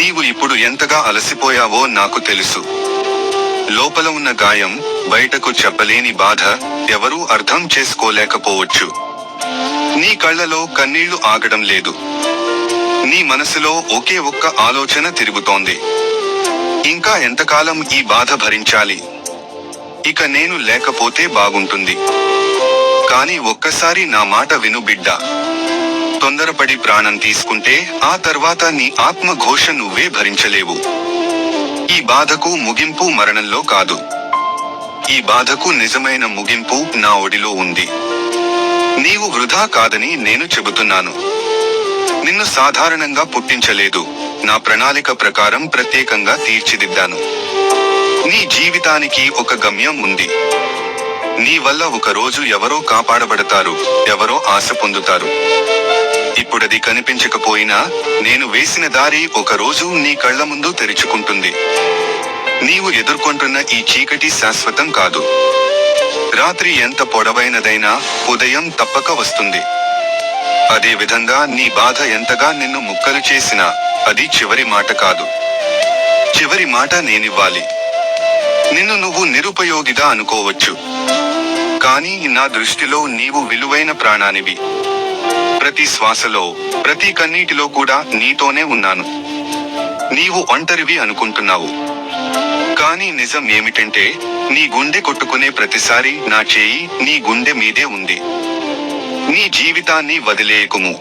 నీవు ఇప్పుడు ఎంతగా అలసిపోయావో నాకు తెలుసు. లోపల ఉన్న గాయం బయటకు చెప్పలేని బాధ ఎవరూ అర్థం చేసుకోలేకపోవచ్చు. నీ కళ్ళలో కన్నీళ్ళు ఆగడం లేదు. నీ మనసులో ఒకే ఒక్క ఆలోచన తిరుగుతోంది. ఇంకా ఎంతకాలం ఈ బాధ భరించాలి? ఇక నేను లేకపోతే బాగుంటుంది. కాని ఒక్కసారి నా మాట విను బిడ్డ. తొందరపడి ప్రాణం తీసుకుంటే ఆ తర్వాత నీ ఆత్మ ఘోష నువ్వే భరించలేవు. ఈ బాధకు ముగింపు మరణంలో కాదు. ఈ బాధకు నిజమైన ముగింపు నా ఒడిలో ఉంది. నీవు వృధా కాదని నేను చెబుతున్నాను. నిన్ను సాధారణంగా పుట్టించలేదు. నా ప్రణాళిక ప్రకారం ప్రత్యేకంగా తీర్చిదిద్దాను. నీ జీవితానికి ఒక గమ్యం ఉంది. నీ వల్ల ఒక రోజు ఎవరో కాపాడబడతారు ఎవరో ఆశ పొందుతారు. ఇప్పుడది కనిపించకపోయినా నేను వేసిన దారి ఒక రోజు నీ కళ్ళ ముందు తెరుచుకుంటుంది. నీవు ఎదుర్కొంటున్న ఈ చీకటి శాశ్వతం కాదు. రాత్రి ఎంత పొడవైనదైనా ఉదయం తప్పక వస్తుంది. అదే విధంగా నీ బాధ ఎంతగా నిన్ను ముక్కలు చేసినా అది చివరి మాట కాదు. చివరి మాట నేనివ్వాలి. నిన్ను నువ్వు నిరుపయోగిగా అనుకోవచ్చు. కానీ నా దృష్టిలో నీవు విలువైన ప్రాణానివి. ప్రతి శ్వాసలో ప్రతి కన్నీటిలో కూడా నీతోనే ఉన్నాను. నీవు ఒంటరివి అనుకుంటున్నావు. కానీ నిజం ఏమిటంటే నీ గుండె కొట్టుకునే ప్రతిసారి నా చేయి నీ గుండె మీదే ఉంది. నీ జీవితాన్ని వదిలేయకుము.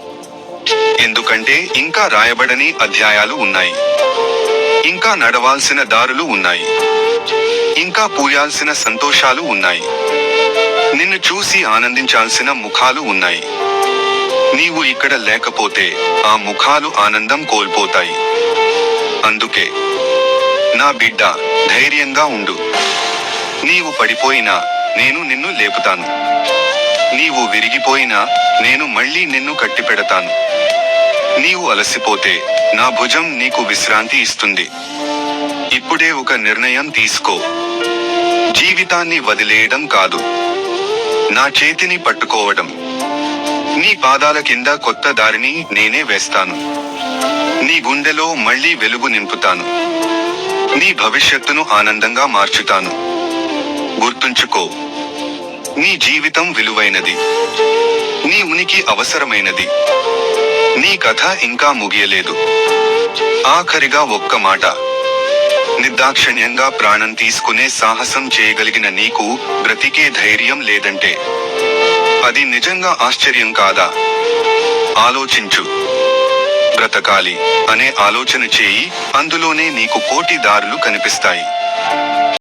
ఎందుకంటే ఇంకా రాయబడని అధ్యాయాలు ఉన్నాయి. ఇంకా నడవాల్సిన దారులు ఉన్నాయి. ఇంకా పూయాల్సిన సంతోషాలు ఉన్నాయి. నిన్ను చూసి ఆనందించాల్సిన ముఖాలు ఉన్నాయి. నీవు ఇక్కడ లేకపోతే ఆ ముఖాలు ఆనందం కోల్పోతాయి. అందుకే నా బిడ్డ ధైర్యంగా ఉండు. నీవు పడిపోయినా నేను నిన్ను లేపుతాను. నీవు విరిగిపోయినా నేను మళ్ళీ నిన్ను కట్టిపెడతాను. నీవు అలసిపోతే నా భుజం నీకు విశ్రాంతి ఇస్తుంది. ఇప్పుడే ఒక నిర్ణయం తీసుకో. జీవితాన్ని వదిలేయడం కాదు. నా చేతిని పట్టుకోవడం. నీ పాదాల కింద కొత్త దారిని నేనే వేస్తాను. నీ గుండెలో మళ్ళీ వెలుగు నింపుతాను. నీ భవిష్యత్తును ఆనందంగా మార్చుతాను. గుర్తుంచుకో. నీ జీవితం విలువైనది. నీ ఉనికి అవసరమైనది. నీ కథ ఇంకా ముగియలేదు. ఆఖరిగా ఒక్క మాట. నిర్దాక్షిణ్యంగా ప్రాణం తీసుకునే సాహసం చేయగలిగిన నీకు బ్రతికే ధైర్యం లేదంటే. అది నిజంగా ఆశ్చర్యం కాదా? ఆలోచించు. బ్రతకాలి అనే ఆలోచన చేయి అందులోనే నీకు కోటి దారులు కనిపిస్తాయి.